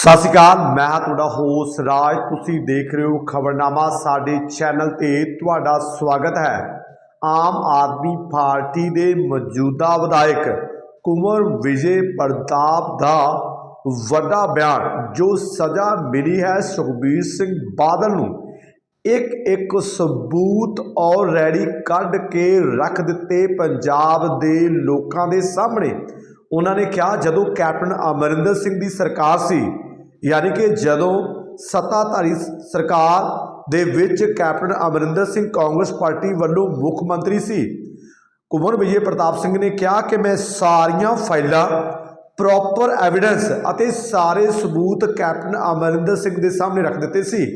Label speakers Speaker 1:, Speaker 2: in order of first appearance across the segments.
Speaker 1: ਸਤਿ ਸ਼੍ਰੀ ਅਕਾਲ, ਮੈਂ ਹਾਂ ਤੁਹਾਡਾ ਹੋਸਟ ਰਾਜ। ਤੁਸੀਂ ਦੇਖ ਰਹੇ ਹੋ ਖਬਰਨਾਮਾ, ਸਾਡੇ ਚੈਨਲ ਤੇ ਤੁਹਾਡਾ ਸਵਾਗਤ ਹੈ। ਆਮ ਆਦਮੀ ਪਾਰਟੀ ਦੇ ਮੌਜੂਦਾ ਵਿਧਾਇਕ ਕੁਮਰ ਵਿਜੇ ਪ੍ਰਤਾਪ ਦਾ ਵੱਡਾ ਬਿਆਨ, ਜੋ ਸਜ਼ਾ ਮਿਲੀ ਹੈ ਸੁਖਬੀਰ ਸਿੰਘ ਬਾਦਲ ਨੂੰ। ਇੱਕ ਇੱਕ ਸਬੂਤ ਔਰ ਆਲਰੇਡੀ ਕੱਢ ਕੇ ਰੱਖ ਦਿੱਤੇ ਪੰਜਾਬ ਦੇ ਲੋਕਾਂ ਦੇ ਸਾਹਮਣੇ। ਉਹਨਾਂ ਨੇ ਕਿਹਾ, ਜਦੋਂ ਕੈਪਟਨ ਅਮਰਿੰਦਰ ਸਿੰਘ ਦੀ ਸਰਕਾਰ ਸੀ ਯਾਨੀ ਕਿ ਜਦੋਂ ਸੱਤਾਧਾਰੀ ਸਰਕਾਰ ਦੇ ਵਿੱਚ ਕੈਪਟਨ ਅਮਰਿੰਦਰ ਸਿੰਘ ਕਾਂਗਰਸ ਪਾਰਟੀ ਵੱਲੋਂ ਮੁੱਖ ਮੰਤਰੀ ਸੀ ਕੁਮਰ ਵਿਜੇ ਪ੍ਰਤਾਪ ਸਿੰਘ ਨੇ ਕਿਹਾ ਕਿ ਮੈਂ ਸਾਰੀਆਂ ਫਾਈਲਾਂ ਪ੍ਰੋਪਰ ਐਵੀਡੈਂਸ ਅਤੇ ਸਾਰੇ ਸਬੂਤ ਕੈਪਟਨ ਅਮਰਿੰਦਰ ਸਿੰਘ ਦੇ ਸਾਹਮਣੇ ਰੱਖ ਦਿੱਤੇ ਸੀ।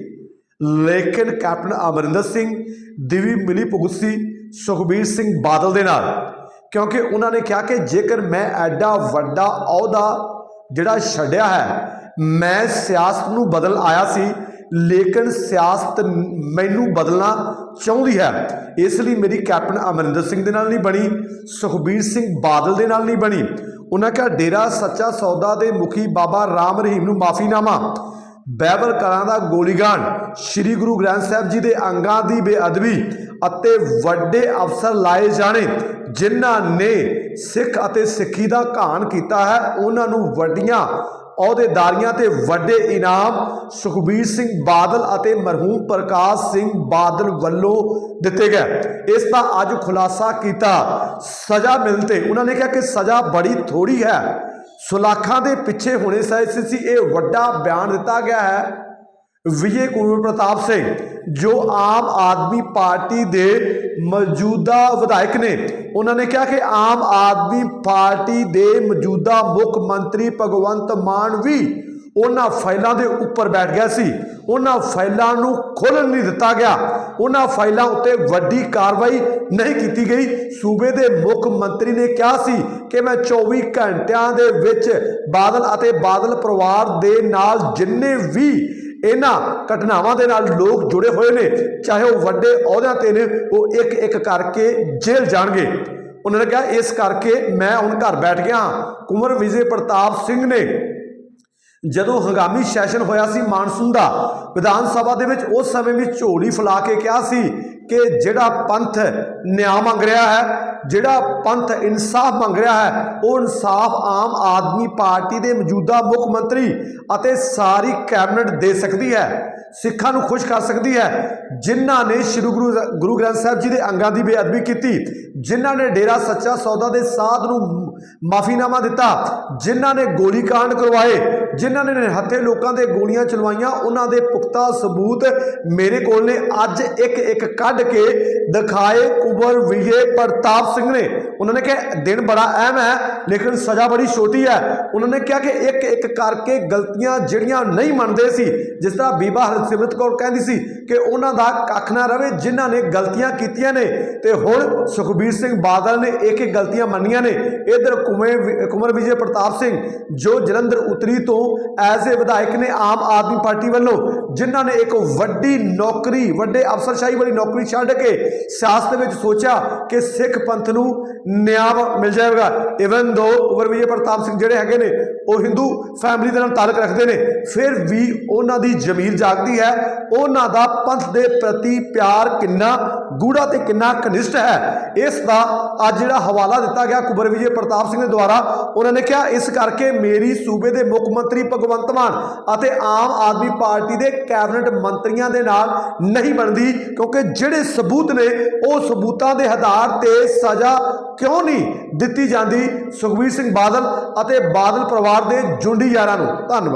Speaker 1: ਲੇਕਿਨ ਕੈਪਟਨ ਅਮਰਿੰਦਰ ਸਿੰਘ ਦੀ ਵੀ ਮਿਲੀ ਭੁਗਤ ਸੀ ਸੁਖਬੀਰ ਸਿੰਘ ਬਾਦਲ ਦੇ ਨਾਲ। ਕਿਉਂਕਿ ਉਹਨਾਂ ਨੇ ਕਿਹਾ ਕਿ ਜੇਕਰ ਮੈਂ ਐਡਾ ਵੱਡਾ ਅਹੁਦਾ ਜਿਹੜਾ ਛੱਡਿਆ ਹੈ ਮੈਂ ਸਿਆਸਤ ਨੂੰ ਬਦਲ ਆਇਆ ਸੀ, ਲੇਕਿਨ ਸਿਆਸਤ ਮੈਨੂੰ ਬਦਲਣਾ ਚਾਹੁੰਦੀ ਹੈ। ਇਸ ਲਈ ਮੇਰੀ ਕੈਪਟਨ ਅਮਰਿੰਦਰ ਸਿੰਘ ਦੇ ਨਾਲ ਨਹੀਂ ਬਣੀ, ਸੁਖਬੀਰ ਸਿੰਘ ਬਾਦਲ ਦੇ ਨਾਲ ਨਹੀਂ ਬਣੀ। ਉਹਨਾਂ ਕਿਹਾ, ਡੇਰਾ ਸੱਚਾ ਸੌਦਾ ਦੇ ਮੁਖੀ ਬਾਬਾ ਰਾਮ ਰਹੀਮ ਨੂੰ ਮਾਫੀਨਾਮਾ। ਬਹਿਬਲ ਕਲਾਂ ਦਾ ਗੋਲੀਗਾਨ ਸ੍ਰੀ ਗੁਰੂ ਗ੍ਰੰਥ ਸਾਹਿਬ ਜੀ ਦੇ ਅੰਗਾਂ ਦੀ ਬੇਅਦਬੀ ਅਤੇ ਵੱਡੇ ਅਫਸਰ ਲਾਏ ਜਾਣੇ, ਜਿਨ੍ਹਾਂ ਨੇ ਸਿੱਖ ਅਤੇ ਸਿੱਖੀ ਦਾ ਘਾਣ ਕੀਤਾ ਹੈ, ਉਹਨਾਂ ਨੂੰ ਵੱਡੀਆਂ ਅਹੁਦੇਦਾਰੀਆਂ ਤੇ ਵੱਡੇ ਇਨਾਮ ਸੁਖਬੀਰ ਸਿੰਘ ਬਾਦਲ ਅਤੇ ਮਰਹੂਮ ਪ੍ਰਕਾਸ਼ ਸਿੰਘ ਬਾਦਲ ਵੱਲੋਂ ਦਿੱਤੇ ਗਏ। ਇਸ ਦਾ ਅੱਜ ਖੁਲਾਸਾ ਕੀਤਾ। ਸਜ਼ਾ ਮਿਲਣ ਤੇ ਉਹਨਾਂ ਨੇ ਕਿਹਾ ਕਿ ਸਜ਼ਾ ਬੜੀ ਥੋੜੀ ਹੈ। ਸੁਲਾਖਾਂ ਦੇ ਪਿੱਛੇ ਹੋਣੇ ਚਾਹੀਦੇ ਸੀ, ਇਹ ਵੱਡਾ ਬਿਆਨ ਦਿੱਤਾ ਗਿਆ ਹੈ। ਵਿਜੇ ਕੁਮਾਰ ਪ੍ਰਤਾਪ ਸਿੰਘ, ਜੋ ਆਮ ਆਦਮੀ ਪਾਰਟੀ ਦੇ ਮੌਜੂਦਾ ਵਿਧਾਇਕ ਨੇ। ਉਹਨਾਂ ਨੇ ਕਿਹਾ ਕਿ ਆਮ ਆਦਮੀ ਪਾਰਟੀ ਦੇ ਮੌਜੂਦਾ ਮੁੱਖ ਮੰਤਰੀ ਭਗਵੰਤ ਮਾਨ ਵੀ ਉਹਨਾਂ ਫਾਈਲਾਂ ਦੇ ਉੱਪਰ ਬੈਠ ਗਿਆ ਸੀ। ਉਹਨਾਂ ਫਾਈਲਾਂ ਨੂੰ ਖੋਲ੍ਹਣ ਨਹੀਂ ਦਿੱਤਾ ਗਿਆ। ਉਹਨਾਂ ਫਾਈਲਾਂ ਉੱਤੇ ਵੱਡੀ ਕਾਰਵਾਈ ਨਹੀਂ ਕੀਤੀ ਗਈ। ਸੂਬੇ ਦੇ ਮੁੱਖ ਮੰਤਰੀ ਨੇ ਕਿਹਾ ਸੀ ਕਿ ਮੈਂ 24 ਘੰਟਿਆਂ ਦੇ ਵਿੱਚ ਬਾਦਲ ਅਤੇ ਬਾਦਲ ਪਰਿਵਾਰ ਦੇ ਨਾਲ ਜਿੰਨੇ ਵੀ ਇਹਨਾਂ ਘਟਨਾਵਾਂ ਦੇ ਨਾਲ ਲੋਕ ਜੁੜੇ ਹੋਏ ਨੇ। ਚਾਹੇ ਉਹ ਵੱਡੇ ਅਹੁਦਿਆਂ ਤੇ ਨੇ, ਉਹ ਇੱਕ ਇੱਕ ਕਰਕੇ ਜੇਲ੍ਹ ਜਾਣਗੇ। ਉਹਨਾਂ ਨੇ ਕਿਹਾ, ਇਸ ਕਰਕੇ ਮੈਂ ਹੁਣ ਘਰ ਬੈਠ ਗਿਆ ਹਾਂ। ਕੁਮਰ ਵਿਜੇ ਪ੍ਰਤਾਪ ਸਿੰਘ ਨੇ ਜਦੋਂ ਹੰਗਾਮੀ ਸੈਸ਼ਨ ਹੋਇਆ ਸੀ ਮਾਨਸੂਨ ਦਾ, ਵਿਧਾਨ ਸਭਾ ਦੇ ਵਿੱਚ ਉਸ ਸਮੇਂ ਵੀ ਝੋਲੀ ਫਲਾ ਕੇ ਕਿਹਾ ਸੀ ਕਿ ਜਿਹੜਾ ਪੰਥ ਨਿਆਂ ਮੰਗ ਰਿਹਾ ਹੈ ਜਿਹੜਾ ਪੰਥ ਇਨਸਾਫ ਮੰਗ ਰਿਹਾ ਹੈ, ਉਹ ਇਨਸਾਫ ਆਮ ਆਦਮੀ ਪਾਰਟੀ ਦੇ ਮੌਜੂਦਾ ਮੁੱਖ ਮੰਤਰੀ ਅਤੇ ਸਾਰੀ ਕੈਬਨਿਟ ਦੇ ਸਕਦੀ ਹੈ। ਸਿੱਖਾਂ ਨੂੰ ਖੁਸ਼ ਕਰ ਸਕਦੀ ਹੈ। ਜਿਨ੍ਹਾਂ ਨੇ ਸ੍ਰੀ ਗੁਰੂ ਗੁਰੂ ਗ੍ਰੰਥ ਸਾਹਿਬ ਜੀ ਦੇ ਅੰਗਾਂ ਦੀ ਬੇਅਦਬੀ ਕੀਤੀ, ਜਿਨ੍ਹਾਂ ਨੇ ਡੇਰਾ ਸੱਚਾ ਸੌਦਾ ਦੇ ਸਾਧ ਨੂੰ ਮਾਫੀਨਾਮਾ ਦਿੱਤਾ, ਜਿਨ੍ਹਾਂ ਨੇ ਗੋਲੀकांड ਕਰਵਾਏ, ਜਿਨ੍ਹਾਂ ਨੇ ਹੱਥੇ ਲੋਕਾਂ ਦੇ ਗੋਲੀਆਂ ਚਲਵਾਈਆਂ ਉਹਨਾਂ ਦੇ ਪੁਖਤਾ ਸਬੂਤ ਮੇਰੇ ਕੋਲ ਨੇ। ਅੱਜ ਇੱਕ ਇੱਕ ਕੱਢ ਕੇ ਦਿਖਾਏ ਕੁਬਰ ਵਿਜੇ ਪ੍ਰਤਾਪ ਸਿੰਘ ਨੇ। ਉਹਨਾਂ ਨੇ ਕਿਹਾ, ਦਿਨ ਬੜਾ ਅਹਿਮ ਹੈ, ਲੇਕਿਨ ਸਜ਼ਾ ਬੜੀ ਛੋਟੀ ਹੈ। ਉਹਨਾਂ ਨੇ ਕਿਹਾ ਕਿ ਇੱਕ ਇੱਕ ਕਰਕੇ ਗਲਤੀਆਂ ਜਿਹੜੀਆਂ ਨਹੀਂ ਮੰਨਦੇ ਸੀ, ਜਿਸ ਤਰ੍ਹਾਂ ਬੀਬਾ ਸਿਮਰਤ ਕੌਰ ਕਹਿੰਦੀ ਸੀ ਕਿ ਉਹਨਾਂ ਦਾ ਕੱਖ ਨਾ ਰਵੇ, ਜਿਨ੍ਹਾਂ ਨੇ ਗਲਤੀਆਂ ਕੀਤੀਆਂ ਨੇ। ਤੇ ਹੁਣ ਸੁਖਬੀਰ ਸਿੰਘ ਬਾਦਲ ਨੇ ਇੱਕ ਇੱਕ ਗਲਤੀਆਂ ਮੰਨੀਆਂ ਨੇ। ਇਧਰ ਕੁਮਰ ਕੁਮਰ ਵਿਜੇ ਪ੍ਰਤਾਪ ਸਿੰਘ, ਜੋ ਜਲੰਧਰ ਉਤਰੀ ਤੋਂ ਐਜ਼ ਏ ਵਿਧਾਇਕ ਨੇ ਆਮ ਆਦਮੀ ਪਾਰਟੀ ਵੱਲੋਂ ਜਿਨ੍ਹਾਂ ਨੇ ਇੱਕ ਵੱਡੀ ਨੌਕਰੀ, ਵੱਡੇ ਅਫਸਰਸ਼ਾਹੀ ਵਾਲੀ ਨੌਕਰੀ ਛੱਡ ਕੇ ਸਿਆਸਤ ਵਿੱਚ ਸੋਚਿਆ ਕਿ ਸਿੱਖ ਪੰਥ ਨੂੰ ਨਿਆਂ ਮਿਲ ਜਾਏਗਾ। ਇਵਨ ਦੋ ਕੁਮਰ ਵਿਜੇ ਪ੍ਰਤਾਪ ਸਿੰਘ ਜਿਹੜੇ ਹੈਗੇ ਨੇ, ਉਹ ਹਿੰਦੂ ਫੈਮਿਲੀ ਦੇ ਨਾਲ ਤਾਲੁਕ ਰੱਖਦੇ ਨੇ। ਫਿਰ ਵੀ ਉਹਨਾਂ ਦੀ ਜ਼ਮੀਰ ਜਾਗਦੀ ਹੈ। ਉਹਨਾਂ ਦਾ ਪੰਥ ਦੇ ਪ੍ਰਤੀ ਪਿਆਰ ਕਿੰਨਾ ਗੂੜਾ ਤੇ ਕਿੰਨਾ ਕਨਿਸ਼ਟ ਹੈ, ਇਸ ਦਾ ਅੱਜ ਜਿਹੜਾ ਹਵਾਲਾ ਦਿੱਤਾ ਗਿਆ ਕੁਬਰ ਵਿਜੇ ਪ੍ਰਤਾਪ ਸਿੰਘ ਦੇ ਦੁਆਰਾ, ਉਹਨਾਂ ਨੇ ਕਿਹਾ, ਇਸ ਕਰਕੇ ਮੇਰੀ ਸੂਬੇ ਦੇ ਮੁੱਖ ਮੰਤਰੀ ਭਗਵੰਤ ਮਾਨ ਅਤੇ ਆਮ ਆਦਮੀ ਪਾਰਟੀ ਦੇ ਕੈਬਨਿਟ ਮੰਤਰੀਆਂ ਦੇ ਨਾਲ ਨਹੀਂ ਬਣਦੀ, ਕਿਉਂਕਿ ਜਿਹੜੇ ਸਬੂਤ ਨੇ, ਉਹ ਸਬੂਤਾਂ ਦੇ ਆਧਾਰ ਤੇ ਸਜ਼ਾ ਕਿਉਂ ਨਹੀਂ ਦਿੱਤੀ ਜਾਂਦੀ? ਸੁਖਬੀਰ ਸਿੰਘ ਬਾਦਲ ਅਤੇ ਬਾਦਲ ਪਰਿਵਾਰ ਦੇ ਜੁੰਡੀ ਯਾਰਾਂ ਨੂੰ, ਧੰਨਵਾਦ।